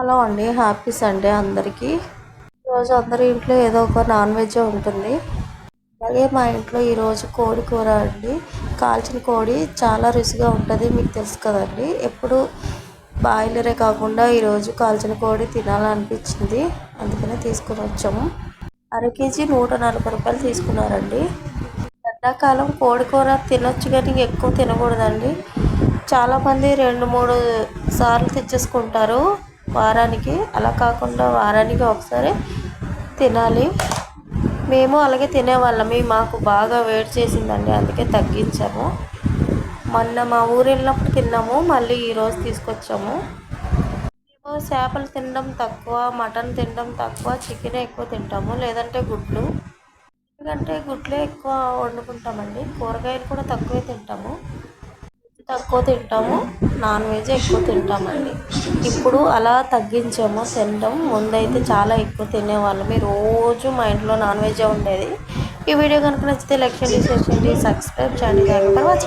Hello అండి. Happy Sunday అందరికీ. ఈరోజు అందరి ఇంట్లో ఏదో ఒక నాన్ వెజ్ ఉంటుంది. అలాగే మా ఇంట్లో ఈరోజు కోడి కూర అండి. కాల్చిన కోడి చాలా రుచిగా ఉంటుంది మీకు తెలుసు కదండి. ఎప్పుడు బాయిలరే కాకుండా ఈరోజు కాల్చిన కోడి తినాలనిపించింది. అందుకనే తీసుకుని వచ్చాము. అర కేజీ నూట నలభై రూపాయలు తీసుకున్నారండి. ఎండాకాలం కోడి కూర తినొచ్చు కానీ ఎక్కువ తినకూడదండి. చాలామంది రెండు మూడు సార్లు తెచ్చేసుకుంటారు. వారానికి అలా కాకుండా వారానికి ఒకసారి తినాలి. మేము అలాగే తినేవాళ్ళమి మాకు బాగా వేడి చేసిందండి అందుకే తగ్గించాము. మొన్న మా ఊరు వెళ్ళినప్పుడు తిన్నాము మళ్ళీ ఈరోజు తీసుకొచ్చాము. మేము చేపలు తినడం తక్కువ మటన్ తినడం తక్కువ చికెన్ ఎక్కువ తింటాము లేదంటే గుడ్లు. ఎందుకంటే గుడ్లే ఎక్కువ వండుకుంటామండి కూరగాయలు కూడా తక్కువే తింటాము. తక్కువ తింటాము. నాన్ వెజ్ ఎక్కువ తింటామండి. ఇప్పుడు అలా తగ్గించాము తినడం. ముందైతే చాలా ఎక్కువ తినేవాళ్ళం రోజు మా ఇంట్లో నాన్ వెజ్ ఉండేది. ఈ వీడియో కనుక నచ్చితే లైక్ చేయండి షేర్ చేయండి సబ్స్క్రైబ్ చేయండి. తర్వాత